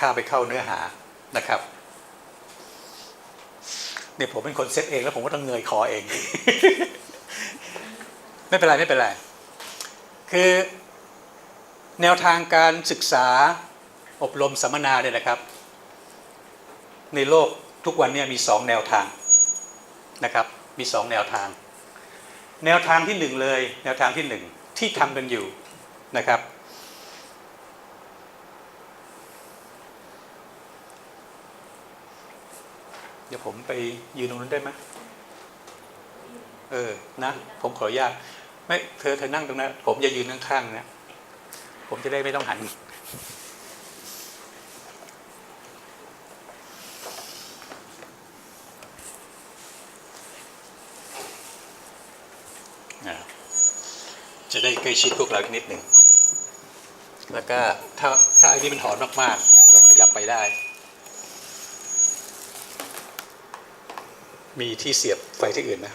ข้าไปเข้าเนื้อหานะครับเนี่ยผมเป็นคนเซตเองแล้วผมก็ต้องเงยคอเอง ไม่เป็นไรไม่เป็นไร คือแนวทางการศึกษาอบรมสัมมนาเนี่ยนะครับ ในโลกทุกวันเนี่ยมีสองแนวทางนะครับ มีสองแนวทาง แนวทางที่หนึ่งเลย แนวทางที่หนึ่งที่ทำกันอยู่นะครับ เดี๋ยวผมไปยืนตรงนั้นได้ไหมเออ นะ ผมขออนุญาต ไม่ เธอเธอนั่งตรงนั้น ผมจะยืนข้างๆนะผมจะได้ไม่ต้องหัน จะได้ใกล้ชิดพวกเราอีกนิดหนึ่ง แล้วก็ถ้าถ้าไอ้นี่มันถอนมากๆ ก็ขยับไปได้ มีที่เสียบไฟที่อื่นนะ